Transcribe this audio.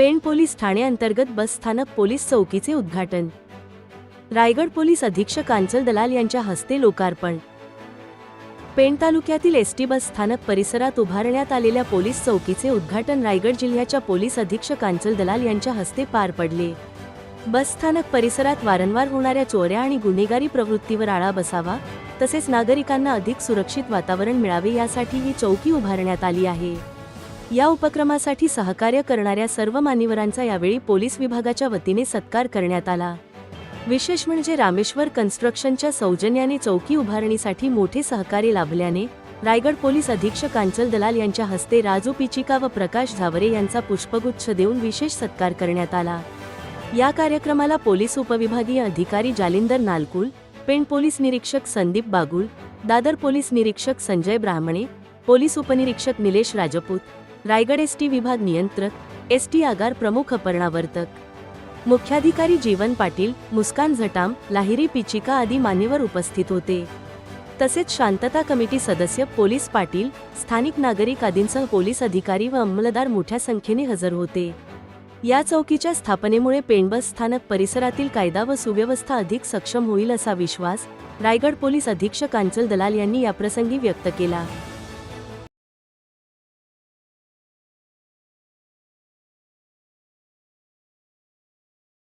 Pen police ठाणे बसस्थानक bus स्थानक पोलीस चौकीचे उद्घाटन. रायगड पोलीस अधीक्षक कांचल दलाल यांच्या हस्ते लोकार्पण. पेण तालुक्यातील एस टी बस स्थानक परिसरात उभारण्यात आलेल्या पोलीस चौकीचे उद्घाटन रायगड जिल्ह्याच्या पोलीस अधीक्षक कांचल दलाल यांच्या हस्ते पार पडले. बस स्थानक परिसरात वारंवार होणाऱ्या चोऱ्या आणि गुन्हेगारी प्रवृत्तीवर आळा बसावा तसेच नागरिकांना अधिक सुरक्षित वातावरण मिळावे यासाठी ही चौकी उभारण्यात आली आहे. या उपक्रमासाठी सहकार्य करणाऱ्या सर्व मान्यवरांचा यावेळी पोलीस विभागाच्या वतीने सत्कार करण्यात आला. विशेष म्हणजे रामेश्वर कन्स्ट्रक्शनच्या सौजन्याने चौकी उभारणीसाठी मोठे सहकार्य लाभल्याने रायगड पोलीस अधीक्षक कांचल दलाल यांच्या हस्ते राजू पिचिका व प्रकाश झावरे यांचा पुष्पगुच्छ देऊन विशेष सत्कार करण्यात आला. या कार्यक्रमाला पोलीस उपविभागीय अधिकारी जालिंदर नालकुल पेण पोलीस निरीक्षक संदीप बागुल दादर पोलीस निरीक्षक संजय ब्राह्मणे पोलीस उपनिरीक्षक निलेश राजपूत रायगड एस टी विभाग नियंत्रक एस टी आगार प्रमुख अपर्णावर्तक मुख्याधिकारी जीवन पाटील मुस्कान झटाम लाहिरी पिचिका आदी मान्यवर उपस्थित होते. तसेच शांतता कमिटी सदस्य पोलीस पाटील स्थानिक नागरिक आदींसह पोलीस अधिकारी व अंमलदार मोठ्या संख्येने हजर होते. या चौकीच्या स्थापनेमुळे पेणबस स्थानक परिसरातील कायदा व सुव्यवस्था अधिक सक्षम होईल असा विश्वास रायगड पोलीस अधीक्षक कांचल दलाल यांनी याप्रसंगी व्यक्त केला.